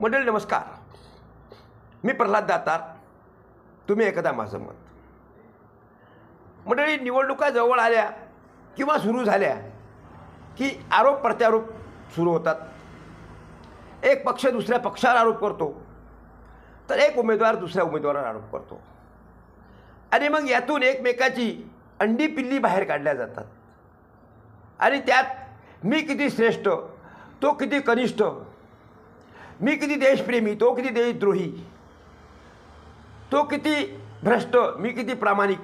मंडळी नमस्कार. मी प्रल्हाद दातार. तुम्ही एकदा माझं मत. मंडळी निवडणुका जवळ आल्या किंवा सुरू झाल्या की आरोप प्रत्यारोप सुरू होतात. एक पक्ष दुसऱ्या पक्षावर आरोप करतो तर एक उमेदवार दुसऱ्या उमेदवारावर आरोप करतो. आणि मग यातून एकमेकाची अंडी पिल्ली बाहेर काढल्या जातात. आणि त्यात मी किती श्रेष्ठ तो किती कनिष्ठ मी किती देशप्रेमी तो किती देशद्रोही तो किती भ्रष्ट मी किती प्रामाणिक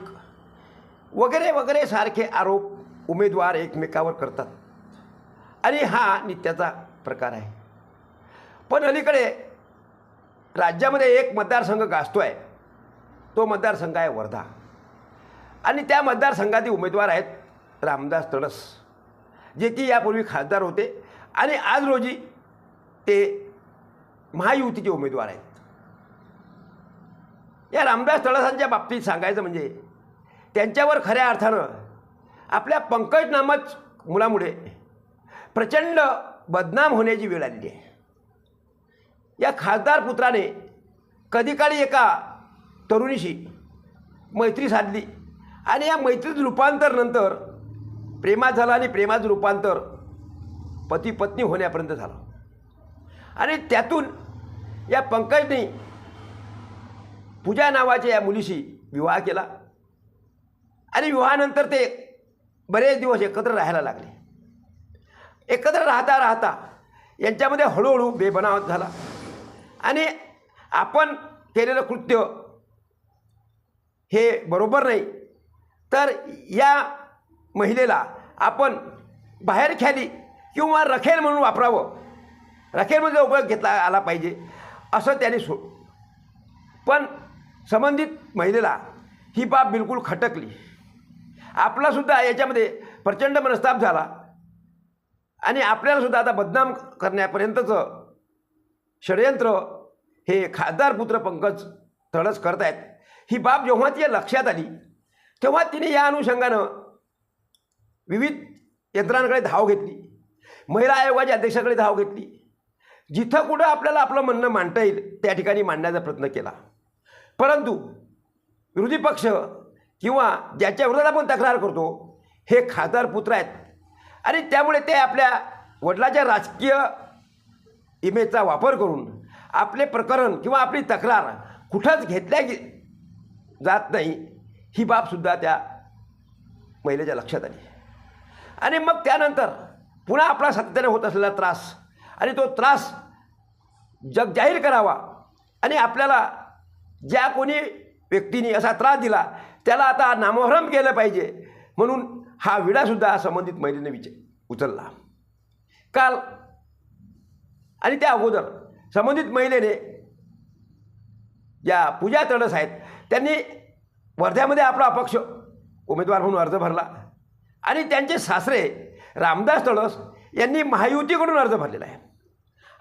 वगैरे वगैरे सारखे आरोप उमेदवार एकमेकावर करतात. आणि हा नित्याचा प्रकार आहे. पण अलीकडे राज्यामध्ये एक मतदारसंघ गाजतो आहे तो मतदारसंघ आहे वर्धा. आणि त्या मतदारसंघातील उमेदवार आहेत रामदास तडस जे की यापूर्वी खासदार होते. आणि आज रोजी ते महायुतीचे उमेदवार आहेत. या रामदास तळसांच्या बाबतीत सांगायचं म्हणजे त्यांच्यावर खऱ्या अर्थानं आपल्या पंकज नामच मुलामुळे प्रचंड बदनाम होण्याची वेळ आलेली आहे. या खासदार पुत्राने कधीकाळी एका तरुणीशी मैत्री साधली आणि या मैत्रीचं रूपांतर नंतर प्रेमात झालं आणि प्रेमाचं रूपांतर पती पत्नी होण्यापर्यंत झालं. आणि त्यातून या पंकजने पूजा नावाच्या या मुलीशी विवाह केला. आणि विवाहानंतर ते बरेच दिवस एकत्र राहायला लागले. एकत्र राहता राहता यांच्यामध्ये हळूहळू बेबनावत झाला. आणि आपण केलेलं कृत्य हे बरोबर नाही. तर या महिलेला आपण बाहेर ख्याली किंवा रखेल म्हणून वापरावं. रखेलमध्ये म्हणजे उपयोग घेतला आला पाहिजे. असं त्याने सो पण संबंधित महिलेला ही बाब बिलकुल खटकली. आपलासुद्धा याच्यामध्ये प्रचंड मनस्ताप झाला. आणि आपल्यालासुद्धा आता बदनाम करण्यापर्यंतचं षडयंत्र हे खासदार पुत्र पंकज तळस करत आहेत ही बाब जेव्हा तिच्या लक्षात आली तेव्हा तिने या अनुषंगानं विविध यंत्रणांकडे धाव घेतली. महिला आयोगाच्या अध्यक्षाकडे धाव घेतली. जिथं कुठं आपल्याला आपलं म्हणणं मांडता येईल त्या ठिकाणी मांडण्याचा प्रयत्न केला. परंतु विरोधी पक्ष किंवा ज्याच्या विरोधात आपण तक्रार करतो हे खासदार पुत्र आहेत. आणि त्यामुळे ते आपल्या वडिलाच्या राजकीय इमेजचा वापर करून आपले प्रकरण किंवा आपली तक्रार कुठंच घेतल्या गे जात नाही ही बाबसुद्धा त्या महिलेच्या लक्षात आली. आणि मग त्यानंतर पुन्हा आपला सातत्याने होत असलेला त्रास आणि तो त्रास जग जाहीर करावा. आणि आपल्याला ज्या कोणी व्यक्तीने असा त्रास दिला त्याला आता नामोहरम केलं पाहिजे. म्हणून हा विडासुद्धा संबंधित महिलेने विचार उचलला. काल आणि त्या अगोदर संबंधित महिलेने ज्या पूजा तडस आहेत त्यांनी वर्ध्यामध्ये आपला अपक्ष उमेदवार म्हणून अर्ज भरला. आणि त्यांचे सासरे रामदास तळस यांनी महायुतीकडून अर्ज भरलेला आहे.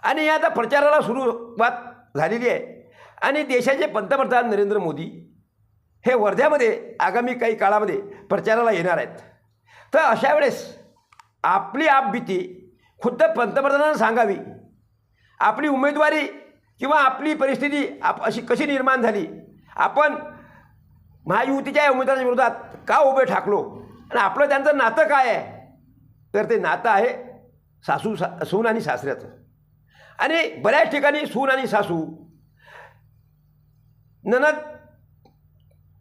आणि आता प्रचाराला सुरुवात झालेली आहे. आणि देशाचे पंतप्रधान नरेंद्र मोदी हे वर्ध्यामध्ये आगामी काही काळामध्ये प्रचाराला येणार आहेत. तर अशा वेळेस आपली आपबीती खुद्द पंतप्रधानांना सांगावी. आपली उमेदवारी किंवा आपली परिस्थिती आप अशी कशी निर्माण झाली? आपण महायुतीच्या उमेदवारांच्या विरोधात का उभे ठाकलो? आणि आपलं त्यांचं नातं काय आहे? तर ते नातं आहे सासू सा सून आणि सासऱ्याचं. आणि बऱ्याच ठिकाणी सून आणि सासू. ननद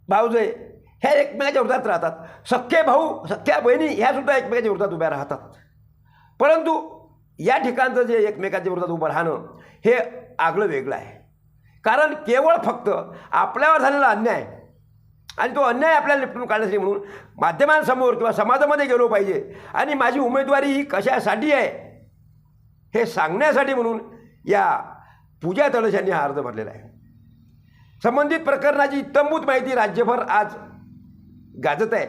भाऊजे ह्या एकमेकाच्या विरोधात राहतात. सख्खे भाऊ सख्ख्या बहिणी ह्यासुद्धा एकमेकाच्या विरोधात उभ्या राहतात. परंतु या ठिकाणचं जे एकमेकाच्या विरोधात उभं राहणं हे आगळं वेगळं आहे. कारण केवळ फक्त आपल्यावर झालेला अन्याय आणि तो अन्याय आपल्याला निपटून काढण्यासाठी म्हणून माध्यमांसमोर किंवा समाजामध्ये गेलो पाहिजे. आणि माझी उमेदवारी ही कशासाठी आहे? हे सांगण्यासाठी म्हणून या पूजा तळशांनी हा अर्ज भरलेला आहे. संबंधित प्रकरणाची तंबूत माहिती राज्यभर आज गाजत आहे.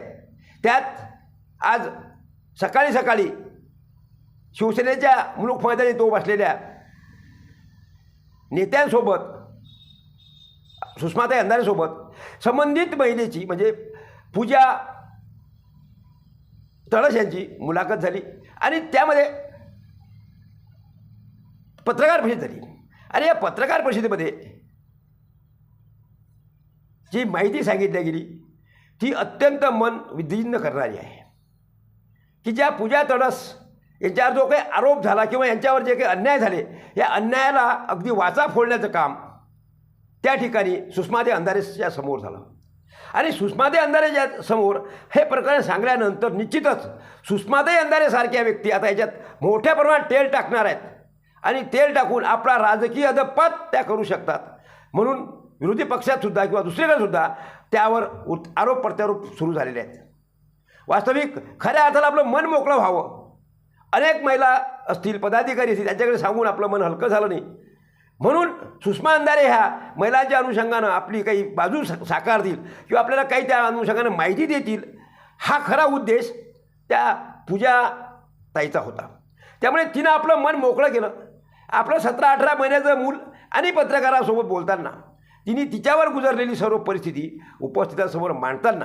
त्यात आज सकाळी सकाळी शिवसेनेच्या मुलूक मैदानी तो बसलेल्या नेत्यांसोबत सुषमाताई अंधारेसोबत संबंधित महिलेची म्हणजे पूजा तळस यांची मुलाखत झाली. आणि त्यामध्ये पत्रकार परिषद झाली. आणि या पत्रकार परिषदेमध्ये जी माहिती सांगितली गेली ती अत्यंत मन विधिन्न करणारी आहे. की ज्या पूजा तडस यांच्यावर जो काही आरोप झाला किंवा यांच्यावर जे काही अन्याय झाले या अन्यायाला अगदी वाचा फोडण्याचं काम त्या ठिकाणी सुषमादे अंधारेच्या समोर झालं. आणि सुषमादे अंधारेच्या समोर हे प्रकरण सांगल्यानंतर निश्चितच सुषमादे अंधारेसारख्या व्यक्ती आता याच्यात मोठ्या प्रमाणात तेल टाकणार आहेत. आणि तेल टाकून आपला राजकीय अदपात त्या करू शकतात. म्हणून विरोधी पक्षात सुद्धा किंवा दुसरीकडेसुद्धा त्यावर उत आरोप प्रत्यारोप सुरू झालेले आहेत. वास्तविक खऱ्या अर्थाला आपलं मन मोकळं व्हावं. अनेक महिला असतील पदाधिकारी असतील त्यांच्याकडे सांगून आपलं मन हलकं झालं नाही. म्हणून सुषमा अंधारे ह्या महिलांच्या अनुषंगानं आपली काही बाजू सा- साकारतील किंवा आपल्याला काही त्या अनुषंगानं माहिती देतील हा खरा उद्देश त्या पूजा ताईचा होता. त्यामुळे तिनं आपलं मन मोकळं केलं. आपलं सतरा अठरा महिन्याचं मूल आणि पत्रकारासोबत बोलताना तिने तिच्यावर गुजरलेली सर्व परिस्थिती उपस्थितांसमोर मांडताना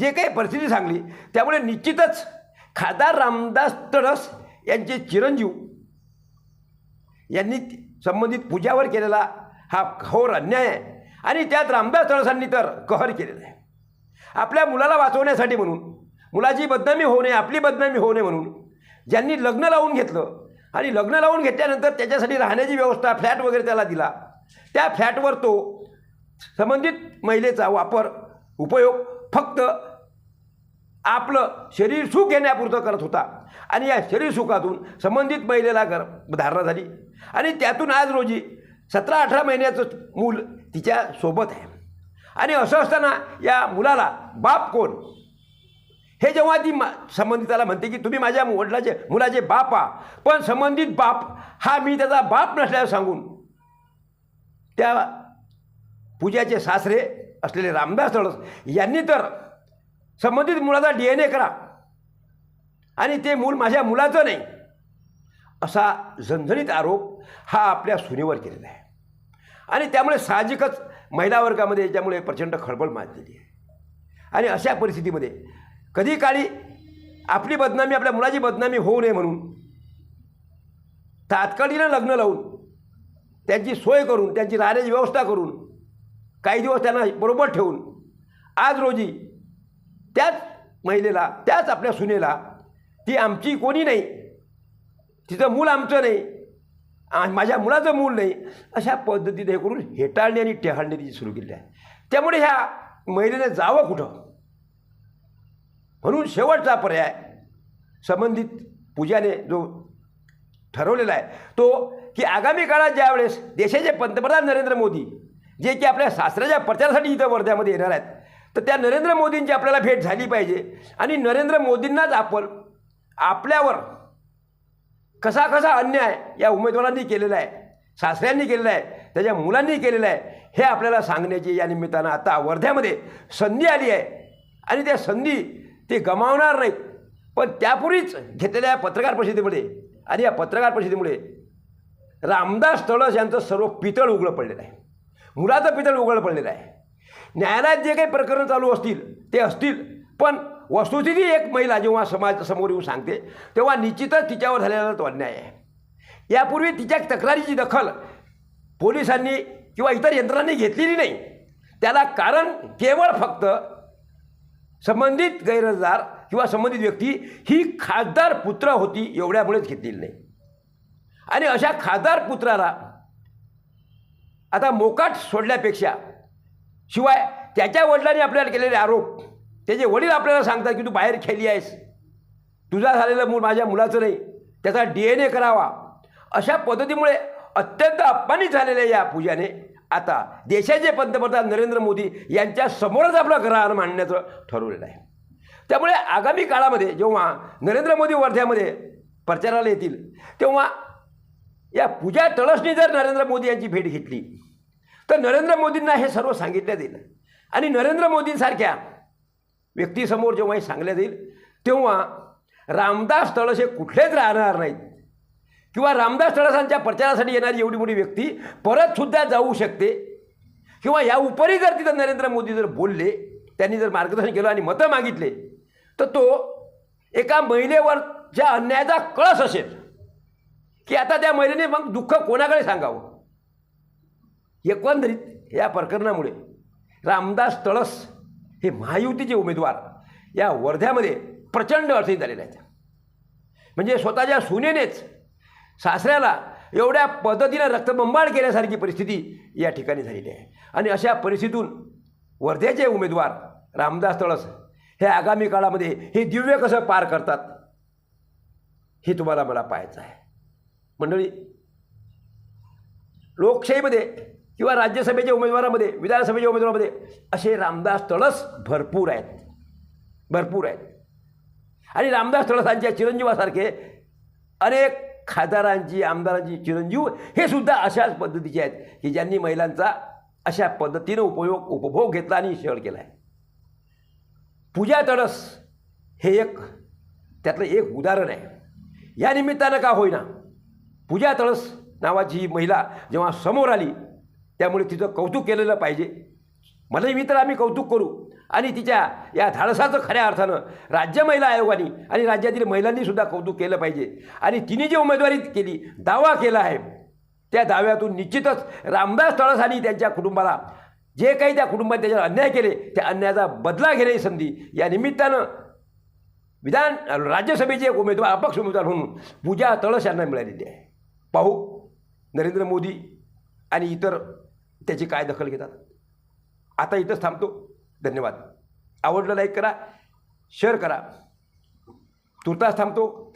जे काही परिस्थिती सांगली त्यामुळे निश्चितच खासदार रामदास तडस यांचे चिरंजीव यांनी संबंधित पूजावर केलेला हा घोर अन्याय आहे आणि त्यात रामदास तळसांनी तर कहर केलेला आहे. आपल्या मुलाला वाचवण्यासाठी म्हणून मुलाची बदनामी होऊ नये आपली बदनामी होऊ नये म्हणून ज्यांनी लग्न लावून घेतलं आणि लग्न लावून घेतल्यानंतर त्याच्यासाठी राहण्याची व्यवस्था फ्लॅट वगैरे त्याला दिला. त्या फ्लॅटवर तो संबंधित महिलेचा वापर उपयोग फक्त आपलं शरीर सुख घेण्यापुरतं करत होता. आणि या शरीर सुखातून संबंधित महिलेला गर धारणा झाली. आणि त्यातून आज रोजी सतरा अठरा महिन्याचं मूल तिच्या सोबत आहे. आणि असं असताना या मुलाला बाप कोण? हे जेव्हा ती मा संबंधिताला म्हणते की तुम्ही माझ्या वडिलाचे मुलाचे बाप आ. पण संबंधित बाप हा मी त्याचा बाप नसल्याचं सांगून त्या पूजाचे सासरे असलेले रामदास तळस यांनी तर संबंधित मुलाचा डी एन ए करा. आणि ते मूल माझ्या मुलाचं नाही. असा झणझणीत आरोप हा आपल्या सुनेवर केलेला आहे. आणि त्यामुळे साहजिकच महिला वर्गामध्ये याच्यामुळे प्रचंड खळबळ माजलेली आहे. आणि अशा परिस्थितीमध्ये कधी काळी आपली बदनामी आपल्या मुलाची बदनामी होऊ नये म्हणून तात्काळीनं लग्न लावून त्यांची सोय करून त्यांची राहण्याची व्यवस्था करून काही दिवस त्यांना बरोबर ठेवून आज रोजी त्याच महिलेला त्याच आपल्या सुनेला ती आमची कोणी नाही तिचं मूल आमचं नाही माझ्या मुलाचं मूल नाही अशा पद्धतीने हे करून हेटाळणे आणि टेहाळणे तिची सुरू केली आहे. त्यामुळे ह्या महिलेने जावं कुठं? म्हणून शेवटचा पर्याय संबंधित पूजाने जो ठरवलेला आहे तो की आगामी काळात ज्यावेळेस देशाचे पंतप्रधान नरेंद्र मोदी जे की आपल्या सासऱ्याच्या प्रचारासाठी इथं वर्ध्यामध्ये येणार आहेत तर त्या नरेंद्र मोदींची आपल्याला भेट झाली पाहिजे. आणि नरेंद्र मोदींनाच आपण आपल्यावर कसा कसा अन्याय या उमेदवारांनी केलेला आहे सासऱ्यांनी केलेला आहे त्याच्या मुलांनी केलेलं आहे हे आपल्याला सांगण्याची या निमित्तानं आता वर्ध्यामध्ये संधी आली आहे. आणि त्या संधी ते गमावणार नाहीत. पण त्यापूर्वीच घेतलेल्या पत्रकार परिषदेमध्ये आणि या पत्रकार परिषदेमुळे रामदास तळस यांचं सर्व पितळ उघडं पडलेलं आहे. मुलाचं पितळ उघडं पडलेलं आहे. न्यायालयात जे काही प्रकरणं चालू असतील ते असतील पण वस्तुस्थिती एक महिला जेव्हा समाजासमोर येऊन सांगते तेव्हा निश्चितच तिच्यावर झालेला तो अन्याय आहे. यापूर्वी तिच्या तक्रारीची दखल पोलिसांनी किंवा इतर यंत्रणांनी घेतलेली नाही. त्याला कारण केवळ फक्त संबंधित गैरजदार किंवा संबंधित व्यक्ती ही खासदार पुत्र होती एवढ्यामुळेच घेतलेली नाही. आणि अशा खासदार पुत्राला आता मोकाट सोडल्यापेक्षा शिवाय त्याच्या वडिलांनी आपल्याला केलेले आरोप त्याचे वडील आपल्याला सांगतात की तू बाहेर खेळली आहेस तुझा झालेलं मूल माझ्या मुलाचं नाही त्याचा डी एन ए करावा अशा पद्धतीमुळे अत्यंत अपमानित झालेल्या या पूजाने आता देशाचे पंतप्रधान नरेंद्र मोदी यांच्या समोरच आपलं ग्रहण मांडण्याचं ठरवलेलं आहे. त्यामुळे आगामी काळामध्ये जेव्हा नरेंद्र मोदी वर्ध्यामध्ये प्रचाराला येतील तेव्हा या पूजा तळसनी जर नरेंद्र मोदी यांची भेट घेतली तर नरेंद्र मोदींना हे सर्व सांगितलं जाईल. आणि नरेंद्र मोदींसारख्या व्यक्तीसमोर जेव्हा हे सांगण्यात जाईल तेव्हा रामदास तळस हे कुठलेच राहणार नाहीत. किंवा रामदास तळसांच्या प्रचारासाठी येणारी एवढी मोठी व्यक्ती परतसुद्धा जाऊ शकते? किंवा या उपरी जर तिथं नरेंद्र मोदी जर बोलले त्यांनी जर मार्गदर्शन केलं आणि मतं मागितले तर तो एका महिलेवरच्या अन्यायाचा कळस असेल. की आता त्या महिलेने मग दुःख कोणाकडे सांगावं? एकंदरीत या प्रकरणामुळे रामदास तळस हे महायुतीचे उमेदवार या वर्ध्यामध्ये प्रचंड अडचणीत आलेले आहेत. म्हणजे स्वतःच्या सुनेनेच सासऱ्याला एवढ्या पद्धतीनं रक्तबंबाळ केल्यासारखी परिस्थिती या ठिकाणी झालेली आहे. आणि अशा परिस्थितीतून वर्ध्याचे उमेदवार रामदास तळस हे आगामी काळामध्ये हे दिव्य कसं पार करतात हे तुम्हाला मला पाहायचं आहे. मंडळी लोकशाहीमध्ये किंवा राज्यसभेच्या उमेदवारामध्ये विधानसभेच्या उमेदवारामध्ये असे रामदास तळस भरपूर आहेत. भरपूर आहेत. आणि रामदास तळसांच्या चिरंजीवासारखे अनेक खासदारांची आमदारांची चिरंजीव हे सुद्धा अशाच पद्धतीचे आहेत की ज्यांनी महिलांचा अशा पद्धतीनं उपयोग उपभोग घेतला आणि शेअर केला आहे. पूजा तळस हे एक त्यातलं एक उदाहरण आहे. या निमित्तानं का होईना पूजा तळस नावाची ही महिला जेव्हा समोर आली त्यामुळे तिचं कौतुक केलेलं पाहिजे. मलाही मित्र आम्ही कौतुक करू. आणि तिच्या या धाडसाचं खऱ्या अर्थानं राज्य महिला आयोगाने आणि राज्यातील महिलांनी सुद्धा कौतुक केलं पाहिजे. आणि तिने जी उमेदवारी केली दावा केला आहे त्या दाव्यातून निश्चितच रामदास तळसानी त्यांच्या कुटुंबाला जे काही त्या कुटुंबाने त्याच्यावर अन्याय केले त्या अन्यायाचा बदला घेण्याची संधी या निमित्तानं विधान राज्यसभेचे एक उमेदवार अपक्ष उमेदवार म्हणून पूजा तळस यांना मिळालेली आहे. पाहू नरेंद्र मोदी आणि इतर त्याची काय दखल घेतात. आता इथंच थांबतो. धन्यवाद. आवडलं लाईक करा शेअर करा. तुर्तास थांबतो.